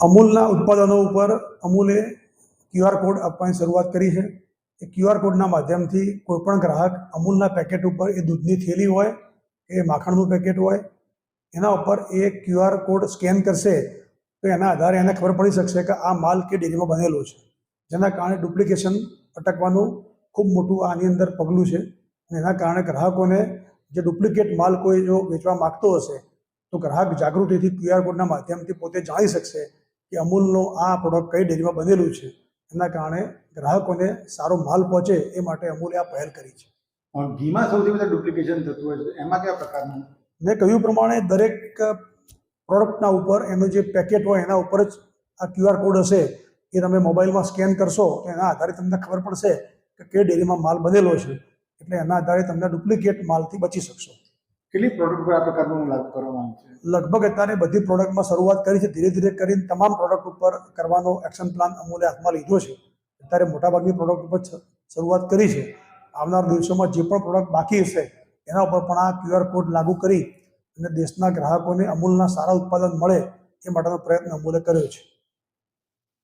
અમૂલના ઉત્પાદનો ઉપર અમૂલે QR code આપવાની શરૂઆત કરી છે. એ ક્યુઆર કોડના માધ્યમથી કોઈપણ ગ્રાહક અમૂલના પેકેટ ઉપર એ દૂધની થેલી હોય એ માખણનું પેકેટ હોય, એના ઉપર એ ક્યુઆર કોડ સ્કેન કરશે, તો એના આધારે એને ખબર પડી શકશે કે આ માલ કે ડેરીમાં બનેલો છે. જેના કારણે ડુપ્લિકેશન અટકવાનું ખૂબ મોટું આની અંદર પગલું છે. અને એના કારણે ગ્રાહકોને જે ડુપ્લિકેટ માલ કોઈ જો વેચવા માગતો હશે, તો ગ્રાહક જાગૃતિથી ક્યુઆર કોડના માધ્યમથી પોતે જાણી શકશે કે અમૂલનો આ પ્રોડક્ટ કઈ ડેરીમાં બનેલું છે એના કારણે ગ્રાહકોને સારો માલ પહોંચે એ માટે અમૂલે આ પહેલ કરી છે. ઘીમાં સૌથી વધારે ડુપ્લિકેશન થતું હોય છે એમાં કયા પ્રકારનું? મેં કહ્યું પ્રમાણે દરેક પ્રોડક્ટના ઉપર એનું જે પેકેટ હોય એના ઉપર જ આ ક્યુઆર કોડ હશે એ તમે મોબાઈલમાં સ્કેન કરશો તો એના આધારે તમને ખબર પડશે કે કઈ ડેરીમાં માલ બનેલો છે એટલે એના આધારે તમને ડુપ્લિકેટ માલથી બચી શકશો. કેટલી પ્રોડક્ટ પર આ પ્રકારનું લાગુ કરવામાં છે? લગભગ અત્યારે બધી પ્રોડક્ટમાં શરૂઆત કરી છે. ધીરે ધીરે કરીને તમામ પ્રોડક્ટ ઉપર કરવાનો એક્શન પ્લાન અમૂલે હાથમાં લીધો છે. અત્યારે મોટાભાગની પ્રોડક્ટ ઉપર શરૂઆત કરી છે. આવનાર દિવસોમાં જે પણ પ્રોડક્ટ બાકી હશે, એના ઉપર પણ આ ક્યુઆર કોડ લાગુ કરી અને દેશના ગ્રાહકોને અમૂલના સારા ઉત્પાદન મળે એ માટેનો પ્રયત્ન અમૂલે કર્યો છે.